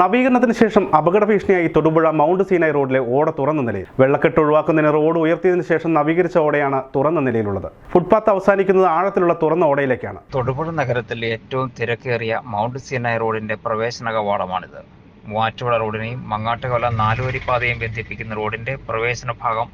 നവീകരണത്തിന് ശേഷം അപകട ഭീഷണിയായി തൊടുപുഴ മൗണ്ട് സീനായ് റോഡിലെ ഓട തുറന്ന നിലയിൽ. വെള്ളക്കെട്ട് ഒഴിവാക്കുന്നതിന് റോഡ് ഉയർത്തിയതിന് ശേഷം നവീകരിച്ച ഓടയാണ് തുറന്ന നിലയിലുള്ളത്. ഫുട്പാത്ത് അവസാനിക്കുന്നത് ആഴത്തിലുള്ള തുറന്ന ഓടയിലേക്കാണ്. തൊടുപുഴ നഗരത്തിലെ ഏറ്റവും തിരക്കേറിയ മൗണ്ട് സീനായ് റോഡിന്റെ പ്രവേശന കവാടമാണിത്. മൂവാറ്റുപുഴ റോഡിനെയും മങ്ങാട്ടുകൊല നാലുവരിപ്പാതയും ബന്ധിപ്പിക്കുന്ന റോഡിന്റെ പ്രവേശന ഭാഗം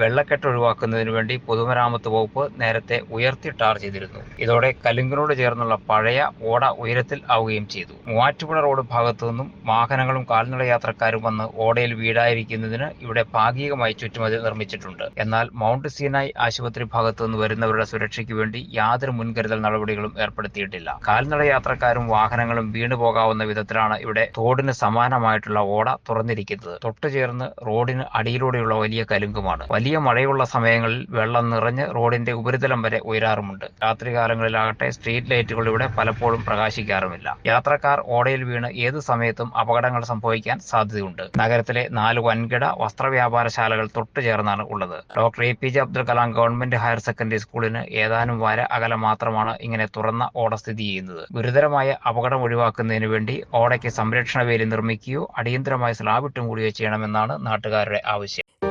വെള്ളക്കെട്ട് ഒഴിവാക്കുന്നതിനു വേണ്ടി പൊതുമരാമത്ത് വകുപ്പ് നേരത്തെ ഉയർത്തി ടാർ ചെയ്തിരുന്നു. ഇതോടെ കലുങ്കിനോട് ചേർന്നുള്ള പഴയ ഓട ഉയരത്തിൽ ആവുകയും ചെയ്തു. മൂവാറ്റുപുഴ റോഡ് ഭാഗത്തു നിന്നും വാഹനങ്ങളും കാൽനട യാത്രക്കാരും വന്ന് ഓടയിൽ വീടായിരിക്കുന്നതിന് ഇവിടെ ഭാഗികമായി ചുറ്റുമതിൽ നിർമ്മിച്ചിട്ടുണ്ട്. എന്നാൽ മൗണ്ട് സീനായി ആശുപത്രി ഭാഗത്തു നിന്ന് വരുന്നവരുടെ സുരക്ഷയ്ക്ക് വേണ്ടി യാതൊരു മുൻകരുതൽ നടപടികളും ഏർപ്പെടുത്തിയിട്ടില്ല. കാൽനട യാത്രക്കാരും വാഹനങ്ങളും വീണു പോകാവുന്ന വിധത്തിലാണ് ഇവിടെ തോടിന് സമാനമായിട്ടുള്ള ഓട തുറന്നിരിക്കുന്നത്. തൊട്ടുചേർന്ന് റോഡിന് അടിയിലൂടെയുള്ള വലിയ കലുങ്കുമാണ്. വലിയ മഴയുള്ള സമയങ്ങളിൽ വെള്ളം നിറഞ്ഞ് റോഡിന്റെ ഉപരിതലം വരെ ഉയരാറുമുണ്ട്. രാത്രികാലങ്ങളിലാകട്ടെ സ്ട്രീറ്റ് ലൈറ്റുകൾ ഇവിടെ പലപ്പോഴും പ്രകാശിക്കാറുമില്ല. യാത്രക്കാർ ഓടയിൽ വീണ് ഏത് സമയത്തും അപകടങ്ങൾ സംഭവിക്കാൻ സാധ്യതയുണ്ട്. നഗരത്തിലെ നാല് വൻകിട വസ്ത്രവ്യാപാരശാലകൾ തൊട്ടു ചേർന്നാണ് ഉള്ളത്. Doctor A P J Abdul Kalam government higher secondary സ്കൂളിന് ഏതാനും വര അകലം മാത്രമാണ് ഇങ്ങനെ തുറന്ന ഓട സ്ഥിതി ചെയ്യുന്നത്. ഗുരുതരമായ അപകടം ഒഴിവാക്കുന്നതിന് വേണ്ടി ഓടയ്ക്ക് സംരക്ഷണ വേലി നിർമ്മിക്കുകയോ അടിയന്തരമായി സ്ലാബിട്ടും കൂടിയോ ചെയ്യണമെന്നാണ് നാട്ടുകാരുടെ ആവശ്യം.